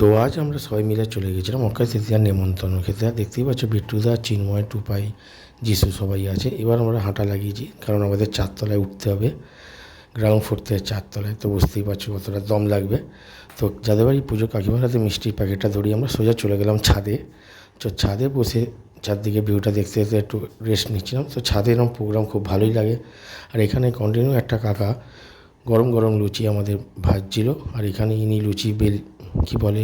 তো আজ আমরা সবাই মিলে চলে গেছিলাম অক্ষয় তৃতীয়ার নেমন্তন্ন খেতে আর দেখতেই পাচ্ছ বিট্টুদা চিন্ময়, টুপাই, যিশু সবাই আছে। এবার আমরা হাঁটা লাগিয়েছি, কারণ আমাদের চারতলায় উঠতে হবে। গ্রাউন্ড ফ্লোর থেকে চারতলায়, তো বুঝতেই পারছ কতটা দম লাগবে। তো যাদের বাড়ি পুজো, কাকিমার হাতে মিষ্টির প্যাকেটটা ধরি আমরা সোজা চলে গেলাম ছাদে। তো ছাদে বসে চারদিকে ভিউটা দেখতে দেখতে একটু রেস্ট নিচ্ছিলাম। তো ছাদে এরকম প্রোগ্রাম খুব ভালোই লাগে। আর এখানে কন্টিনিউ একটা কাকা গরম গরম লুচি আমাদের ভাজছিল। আর এখানে ইনি লুচি, বেল কী বলে,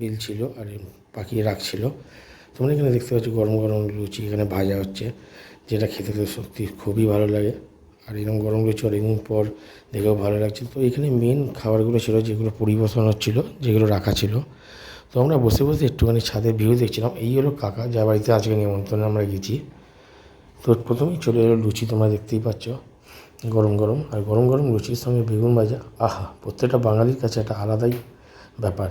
বিল ছিল আর পাকিয়ে রাখছিল। তোমরা এখানে দেখতে পাচ্ছ গরম গরম লুচি, এখানে ভাজা হচ্ছে, যেটা খেতে তো সত্যি খুবই ভালো লাগে। আর এরকম গরম লুচি অনেকদিন পর দেখেও ভালো লাগছে। তো এখানে মেন খাবারগুলো ছিল যেগুলো পরিবেশন হচ্ছিল, যেগুলো রাখা ছিল। তো আমরা বসে বসে একটুখানি ছাদে ভিউ দেখছিলাম। এই হলো কাকা যার বাড়িতে আজকে নিমন্ত্রণে আমরা গেছি। তো প্রথমেই চলে এলো লুচি, তোমরা দেখতেই পাচ্ছ। গরম গরম, আর গরম গরম লুচির সঙ্গে বেগুন ভাজা, আহা, প্রত্যেকটা বাঙালির কাছে একটা আলাদাই ব্যাপার।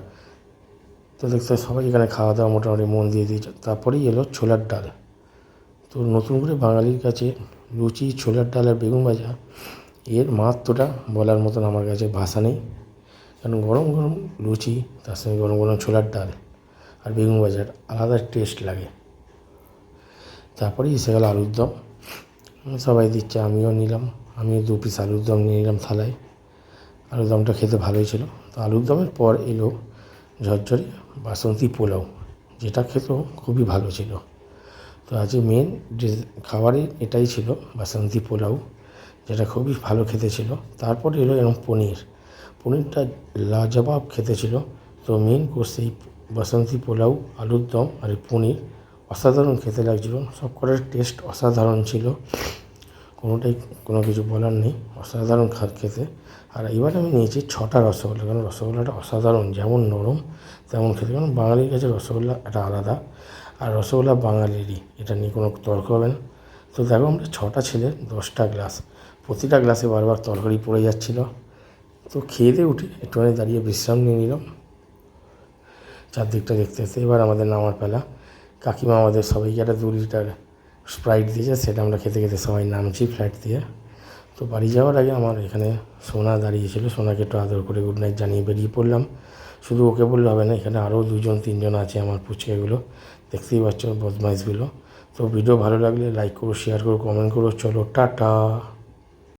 তো দেখতে সবাই এখানে খাওয়া দাওয়া মোটামুটি মন দিয়ে দিয়েছে। তারপরেই এলো ছোলার ডাল। তো নতুন করে বাঙালির কাছে লুচি, ছোলার ডাল আর বেগুন ভাজা, এর মাহাত্মটা বলার মতন আমার কাছে ভাষা নেই। কারণ গরম গরম লুচি, তার সঙ্গে গরম গরম ছোলার ডাল আর বেগুন ভাজার আলাদা টেস্ট লাগে। তারপরে এসে গেল আলুর দম। সবাই দিচ্ছে, আমিও নিলাম। আমিও দু পিস আলুর দম নিয়ে নিলাম থালায়। আলুর দমটা খেতে ভালোই ছিল। তো আলুর দমের পর এলো ঝরঝরে বাসন্তী পোলাও, যেটা খেতেও খুবই ভালো ছিল। তো আজকে মেন যে খাবারে এটাই ছিল বাসন্তী পোলাও, যেটা খুবই ভালো খেতে ছিল। তারপর এলো এরকম পনির। পনিরটা লাজবাব খেতে ছিল। তো মেন কোর্স এই বাসন্তী পোলাও, আলুর দম আর পনির অসাধারণ খেতে লাগছিল। সব কটার টেস্ট অসাধারণ ছিল। কোনোটাই কোনো কিছু বলার নেই। অসাধারণ খা খেতে। আর এবার আমি নিয়েছি ছটা রসগোল্লা। কারণ রসগোল্লাটা অসাধারণ, যেমন নরম, তেমন খেতে। কারণ বাঙালির কাছে রসগোল্লা একটা আলাদা। আর রসগোল্লা বাঙালিরই, এটা নিয়ে কোনো তর্ক হবে না। তো দেখো, আমরা ছটা ছেলে, দশটা গ্লাস। প্রতিটা গ্লাসে বারবার তরকারি পড়ে যাচ্ছিল। তো খেয়ে দিয়ে উঠে একটুখানি দাঁড়িয়ে বিশ্রাম নিয়ে নিলাম। চারদিকটা দেখতে দেখতে এবার আমাদের নামার পেলা। কাকিমা আমাদের সবাইকে একটা দু লিটার স্প্রাইট দিয়েছে সেটা আমরা খেতে খেতে সবাই নামছি ফ্ল্যাট দিয়ে। তো বাড়ি যাওয়ার আগে আমার এখানে সোনা দাঁড়িয়েছিল, সোনাকে একটু আদর করে গুড নাইট জানিয়ে বেরিয়ে পড়লাম। শুধু ওকে বললে হবে না, এখানে আরও দুজন, তিনজন আছে আমার পুচকেগুলো। দেখতেই পাচ্ছ বদমাইশগুলো। তো ভিডিও ভালো লাগলে লাইক করো শেয়ার করো কমেন্ট করো। চলো, টাটা।